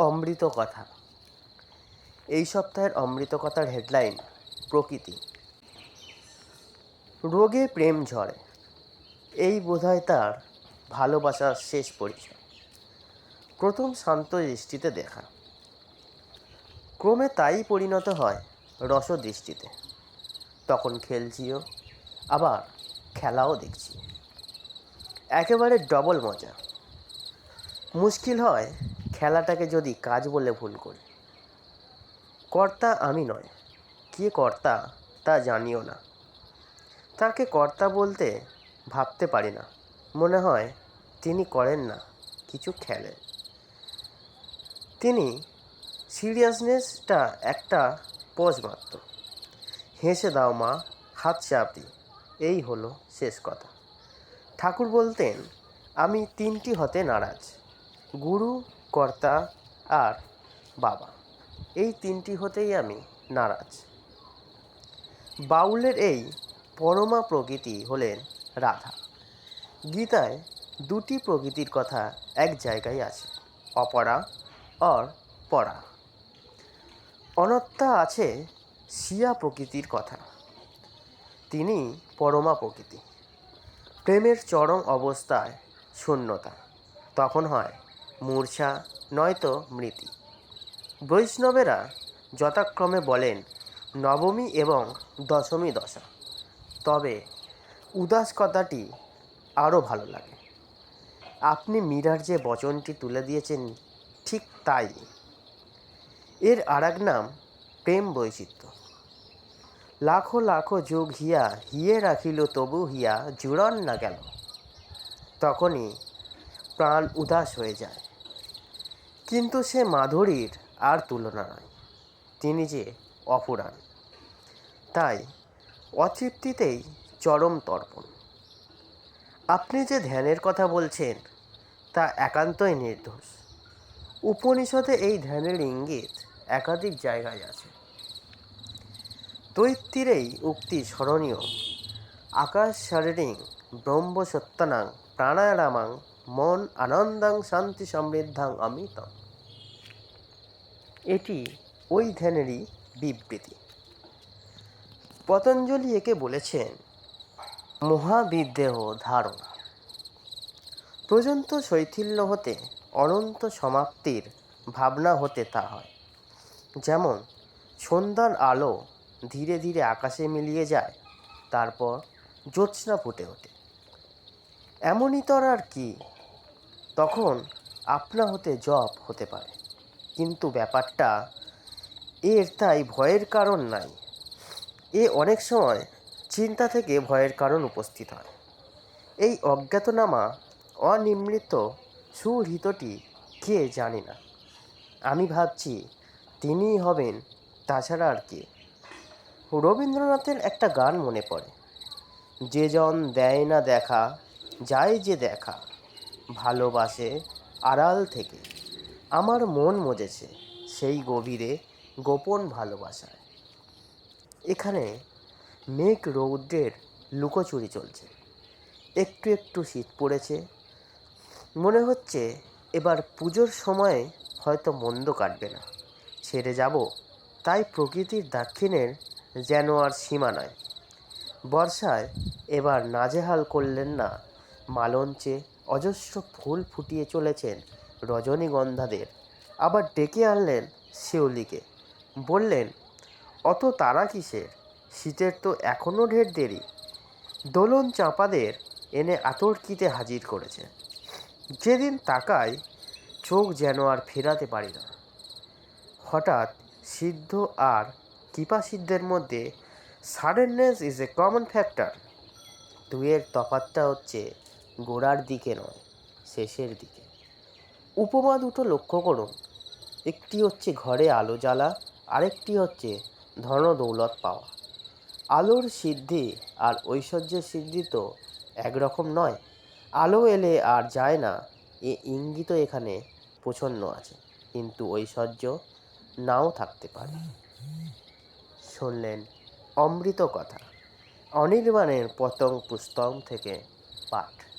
অমৃত কথা। এই সপ্তাহের অমৃত কথার হেডলাইন প্রকৃতি। রোগে প্রেম ঝরে। এই বোধহয় তার ভালোবাসার শেষ পরিচয়। প্রথম শান্ত দৃষ্টিতে দেখা। ক্রমে তাই পরিণত হয় রস দৃষ্টিতে তখন খেলছিও, আবার খেলাও দেখছি। একেবারে ডবল মজা। মুশকিল হয় খেলাটাকে যদি কাজ বলে ভুল করি। কর্তা আমি নয়। কে কর্তা তা জানিও না। তাকে কর্তা বলতে ভাবতে পারি না। মনে হয় তিনি করেন না, কিছু খেলেন তিনি সিরিয়াসনেসটা একটা পজ মাত্র। হেসে দাও মা, হাত চাপ। এই হলো শেষ কথা। ঠাকুর বলতেন, আমি তিনটি হতে নারাজ। গুরু কর্তা আর বাবা। এই তিনটি হতেই আমি নারাজ। বাউলের এই পরমা প্রকৃতি হলেন রাধা। গীতায় দুটি প্রকৃতির কথা এক জায়গায় আছে, অপরা অর পরা। অনত্যা আছে শিয়া প্রকৃতির কথা। তিনি পরমা প্রকৃতি। প্রেমের চরম অবস্থায় শূন্যতা। তখন হয় মূর্ছা, নয়তো মৃতি। বৈষ্ণবেরা যথাক্রমে বলেন, নবমী এবং দশমী দশা। তবে উদাস কথাটি আরও ভালো লাগে। আপনি মীরার যে বচনটি তুলে দিয়েছেন, ঠিক তাই। এর আর নাম প্রেম বৈচিত্র্য। লাখো লাখো যুগ হিয়া, হিয়ে রাখিল তবু হিয়া, জুড়ন না গেল তখনই প্রাণ উদাস হয়ে যায়। কিন্তু সে মাধুরীর আর তুলনা নয়। তিনি যে অপুরাণ। তাই অতৃপ্তিতেই চরম তর্পণ। আপনি যে ধ্যানের কথা বলছেন, তা একান্তই নির্দোষ। উপনিষদে এই ধ্যানের ইঙ্গিত একাধিক জায়গায় আছে। তৈত্তিরেই উক্তি স্মরণীয়। আকাশ শারীরিং ব্রহ্ম সত্যানাং প্রাণায়ামাং মন আনন্দাং শান্তি সমৃদ্ধাং অমিতম এটি ওই ধ্যানেরই বিবৃতি। পতঞ্জলি একে বলেছেন, মহাবিদ্যেহ ধারণা। পর্যন্ত শৈথিল্য হতে অনন্ত সমাপ্তির ভাবনা হতে তা হয়। যেমন, সন্ধ্যার আলো ধীরে ধীরে আকাশে মিলিয়ে যায়, তারপর জ্যোৎস্না ফুটে ওঠে। এমনই তর আর কি তখন আপনা হতে জপ হতে পারে। কিন্তু ব্যাপারটা এর তাই ভয়ের কারণ নাই। এ অনেক সময় চিন্তা থেকে ভয়ের কারণ উপস্থিত হয়। এই অজ্ঞাতনামা, অনিমৃত সুহৃতটি কে জানি না। আমি ভাবছি তিনিই হবেন তাছাড়া আর কে। রবীন্দ্রনাথের একটা গান মনে পড়ে। যে জন দেয় না দেখা, যায় যে দেখা। ভালোবাসে আড়াল থেকে। আমার মন মজেছে সেই গভীরে গোপন ভালোবাসায়। এখানে মেঘ রৌদ্রের লুকোচুরি চলছে। একটু একটু শীত পড়েছে। মনে হচ্ছে এবার পুজোর সময়ে হয়তো মন্দ কাটবে না। ছেড়ে যাব, তাই প্রকৃতির দাক্ষিণের যেন আর সীমা নয়। বর্ষায় এবার নাজেহাল করলেন না মালঞ্চে অজস্র ফুল ফুটিয়ে চলেছেন রজনীগন্ধাদের। আবার ডেকে আনলেন শিউলিকে। বললেন, অত তারা কিসের? শীতের তো এখনও ঢের দেরি। দোলন চাঁপাদের এনে আতর্কিতে হাজির করেছে। যেদিন তাকায় চোখ যেন আর ফেরাতে পারি না। হঠাৎ সিদ্ধ আর কৃপাসিদ্ধের মধ্যে sadness is a common factor দুয়ের তফাতটা হচ্ছে গোড়ার দিকে নয়, শেষের দিকে। উপমা দুটো লক্ষ্য করুন। একটি হচ্ছে ঘরে আলো জ্বালা, আরেকটি হচ্ছে ধন দৌলত পাওয়া। আলোর সিদ্ধি আর ঐশ্বর্যের সিদ্ধি তো একরকম নয়। আলো এলে আর যায় না, এ ইঙ্গিত এখানে প্রচ্ছন্ন আছে। কিন্তু ঐশ্বর্য নাও থাকতে পারে। শুনলেন অমৃত কথা, অনির্বাণের পতং পুস্তক থেকে পাঠ।